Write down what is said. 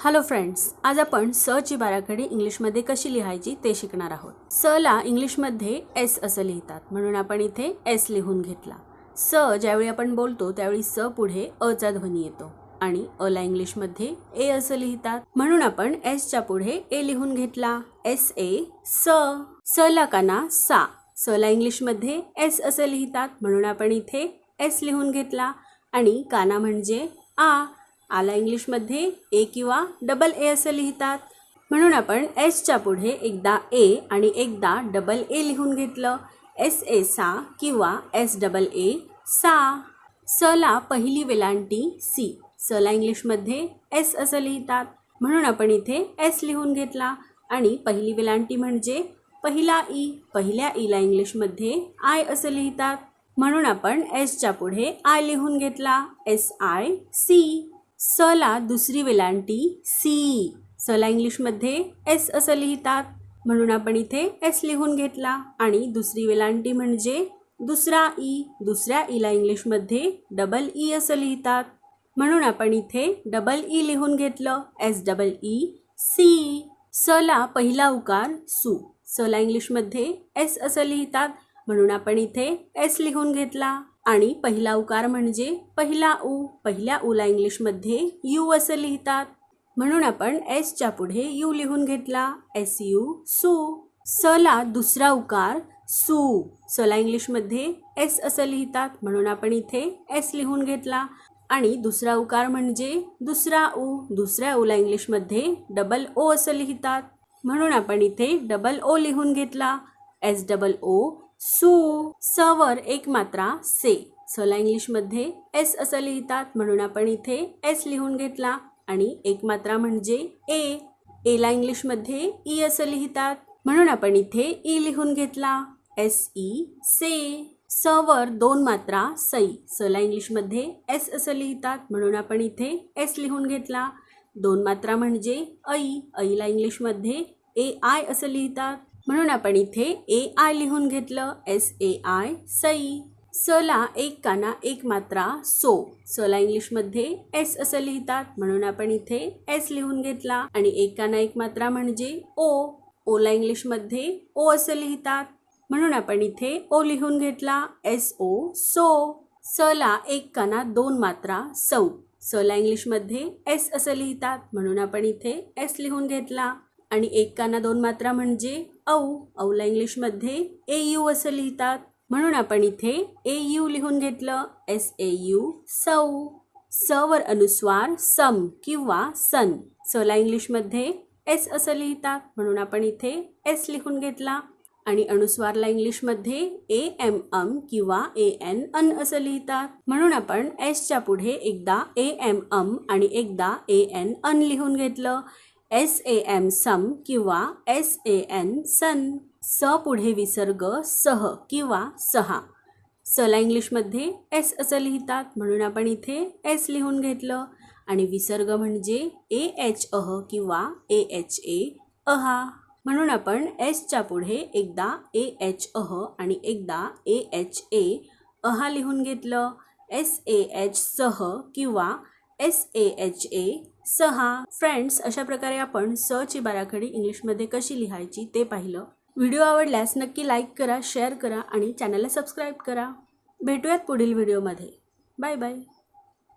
Hello friends आज आपण स ची बाराखडी इंग्लिशमध्ये कशी लिहायची ते शिकणार आहोत. स ला इंग्लिशमध्ये एस असं लिहितात म्हणून आपण इथे एस लिहून घेतला. स ज्यावेळी आपण बोलतो त्यावेळी स पुढे अचा ध्वनी येतो आणि अला इंग्लिशमध्ये ए असं लिहितात. म्हणून आपण एसच्या पुढे ए लिहून घेतला. एस ए स. स ला काना सा. स ला इंग्लिशमध्ये एस असं लिहितात म्हणून आपण इथे एस लिहून घेतला. आणि काना म्हणजे आ. आला इंग्लिशमध्ये ए किंवा डबल ए असं लिहितात. म्हणून आपण एसच्या पुढे एकदा ए आणि एकदा डबल ए लिहून घेतलं. एस ए सा किंवा एस डबल ए सा. सला पहिली वेलांटी सी सला इंग्लिशमध्ये एस असं लिहितात. म्हणून आपण इथे एस लिहून घेतला. आणि पहिली वेलांटी म्हणजे पहिला ई पहिल्या e ईला इंग्लिशमध्ये आय असं लिहितात. म्हणून आपण एसच्या पुढे आय लिहून घेतला. एस आय सी स ला दुसरी वेलांटी सी. सला इंग्लिशमध्ये एस असं लिहितात. म्हणून आपण इथे एस लिहून घेतला. आणि दुसरी वेलांटी म्हणजे दुसरा ई. दुसऱ्या ईला इंग्लिशमध्ये डबल ई असं लिहितात. म्हणून आपण इथे डबल ई लिहून घेतलं. एस डबल ई सी. सला पहिला उकार सू. सला इंग्लिशमध्ये एस असं लिहितात. म्हणून आपण इथे एस लिहून घेतला. आणि पहिला उकार म्हणजे पहिला ऊ पहिल्या ऊला इंग्लिशमध्ये यू असं लिहितात. म्हणून आपण एसच्या पुढे यू लिहून घेतला. एस यू सू. सला दुसरा उकार सू. सला इंग्लिशमध्ये एस असं लिहितात. म्हणून आपण इथे एस लिहून घेतला. आणि दुसरा उकार म्हणजे दुसरा ऊ दुसऱ्या ऊला इंग्लिशमध्ये डबल ओ असं लिहितात. म्हणून आपण इथे डबल ओ लिहून घेतला. एस डबल ओ सु सवर एक मात्रा से. सला इंग्लिशमध्ये एस असं लिहितात म्हणून आपण इथे एस लिहून घेतला. आणि एक मात्रा म्हणजे ए. एला इंग्लिशमध्ये ई असं लिहितात म्हणून आपण इथे ई लिहून घेतला. एस ई से. सवर दोन मात्रा सई. सला इंग्लिशमध्ये एस असं लिहितात म्हणून आपण इथे एस लिहून घेतला. दोन मात्रा म्हणजे ऐ. ऐला इंग्लिशमध्ये ए आय असं लिहितात म्हणून आपण इथे ए आय लिहून घेतलं. एस ए आय सई. सला एक काना एक मात्रा सो. सला इंग्लिशमध्ये एस असं लिहितात. म्हणून आपण इथे एस लिहून घेतला. आणि एक काना एक मात्रा म्हणजे ओ ओला इंग्लिशमध्ये ओ असं लिहितात. म्हणून आपण इथे ओ लिहून घेतला. एस ओ सो. सला एक काना दोन मात्रा सौ. सला इंग्लिशमध्ये एस असं लिहितात. म्हणून आपण इथे एस लिहून घेतला. आणि एक काना दोन मात्रा म्हणजे औ. औला इंग्लिशमध्ये ए यू असं लिहितात. म्हणून आपण इथे ए यू लिहून घेतलं. एस ए यू सौ. स वर अनुस्वार सम किंवा सन. सला इंग्लिशमध्ये एस असं लिहितात. म्हणून आपण इथे एस लिहून घेतला. आणि अनुस्वारला इंग्लिशमध्ये ए एम अम किंवा ए एन अन असं लिहितात. म्हणून आपण एसच्या पुढे एकदा ए एम अम आणि एकदा ए एन अन लिहून घेतलं. एस ए एम सम किंवा एस ए एन सन. स पुढे विसर्ग सह किंवा सहा. सला इंग्लिशमध्ये एस असं लिहितात म्हणून आपण इथे एस लिहून घेतलं. आणि विसर्ग म्हणजे ए एच अह किंवा ए एच ए अहा. म्हणून आपण एसच्या पुढे एकदा ए एच अह आणि एकदा ए एच ए अहा लिहून घेतलं. एस ए एच सह किंवा एस ए एच ए सहा फ्रेंड्स अशा प्रकारे आपण स ची बाराखडी इंग्लिशमध्ये कशी लिहायची ते पाहिलं. व्हिडिओ आवडल्यास नक्की लाईक करा शेअर करा आणि चॅनलला सबस्क्राईब करा. भेटूयात पुढील व्हिडिओमध्ये बाय बाय